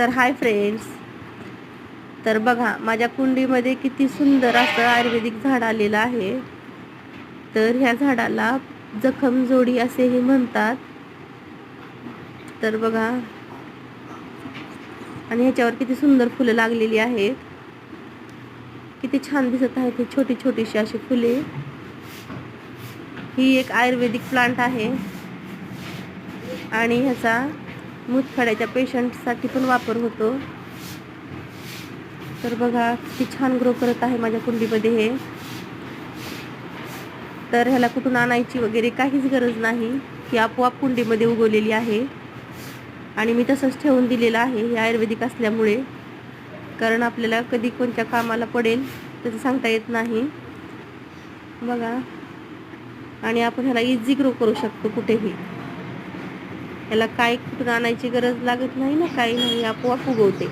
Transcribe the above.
तर hi friends. तर बघा माझ्या कुंडीमध्ये किती सुंदर असं आयुर्वेदिक झाड आलेलं आहे. तर ह्या झाडाला जखम जोडी असेही म्हणतात. तर बघा. आणि ह्याच्यावर किती सुंदर फुलं लागलेली आहेत. किती छान दिसत आहेत ही छोटी छोटीशी अशी फुले. ही एक आयुर्वेदिक प्लांट आहे. आणि ह्याचा मुतखड्याच्या पेशंटसाठी पण वापर होतो. तर बघा किती छान ग्रो करत आहे माझ्या कुंडीमध्ये हे. तर ह्याला कुठून आणायची वगैरे काहीच गरज नाही. ही आपोआप कुंडीमध्ये उगवलेली आहे. आणि मी तसंच ठेवून दिलेलं आहे हे आयुर्वेदिक असल्यामुळे. कारण आपल्याला कधी कोणत्या कामाला पडेल त्याचं सांगता येत नाही. बघा. आणि आपण ह्याला इझी ग्रो करू शकतो कुठेही. याला काय कुठं आणायची गरज लागत नाही ना काही नाही आपोआप उगवते.